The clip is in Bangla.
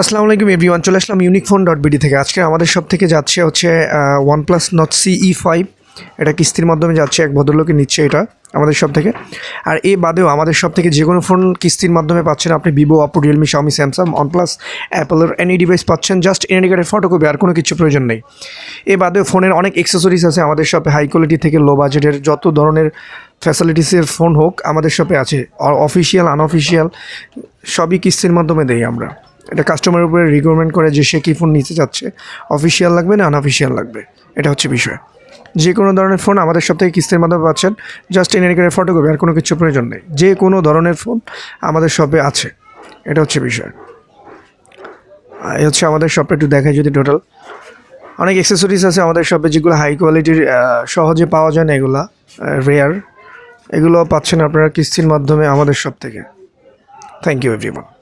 আসসালামু আলাইকুম এভরিওয়ান চলে আসলাম ইউনিক ফোন ডট বিডি থেকে। আজকে আমাদের সব থেকে যাচ্ছে হচ্ছে one plus Nord C E five এটা কিস্তির মাধ্যমে যাচ্ছে, এক ভদ্রলোকে নিচ্ছে এটা, আমাদের সব থেকে আর এ বাদেও আমাদের সব থেকে যে কোনো ফোন কিস্তির মাধ্যমে পাচ্ছেন আপনি Vivo Oppo Realme Xiaomi Samsung OnePlus অ্যাপেলের এনি ডিভাইস পাচ্ছেন জাস্ট এনআইডি কার্ডের ফটোকপি আর কোনো কিছু প্রয়োজন নেই। এ বাদেও ফোনের অনেক অ্যাক্সেসরিজ আছে আমাদের শপে হাই কোয়ালিটি থেকে লো বাজেটের যত ধরনের ফ্যাসিলিটিসের ফোন হোক আমাদের শপে আছে অফিসিয়াল আনঅফিসিয়াল সবই কিস্তির মাধ্যমে দেই আমরা। এটা কাস্টমারের উপরে রিকোয়ারমেন্ট করে যে সে কী ফোন নিতে চাচ্ছে। অফিসিয়াল লাগবে না আনঅফিসিয়াল লাগবে? এটা হচ্ছে বিষয়। যে কোনো ধরনের ফোন আমাদের সব থেকে কিস্তির মাধ্যমে পাচ্ছেন। জাস্ট এনআইডি ফটোকপি আর কোনো কিছু প্রয়োজন নেই। যে কোনো ধরনের ফোন আমাদের শপে আছে। এটা হচ্ছে বিষয়। এই হচ্ছে আমাদের শপে একটু দেখাই যদি টোটাল অনেক অ্যাক্সেসরিজ আছে আমাদের শপে যেগুলো হাই কোয়ালিটির সহজে পাওয়া যায় না এগুলা রেয়ার এগুলো পাচ্ছেন আপনারা কিস্তির মাধ্যমে আমাদের শপ থেকে। Thank you everyone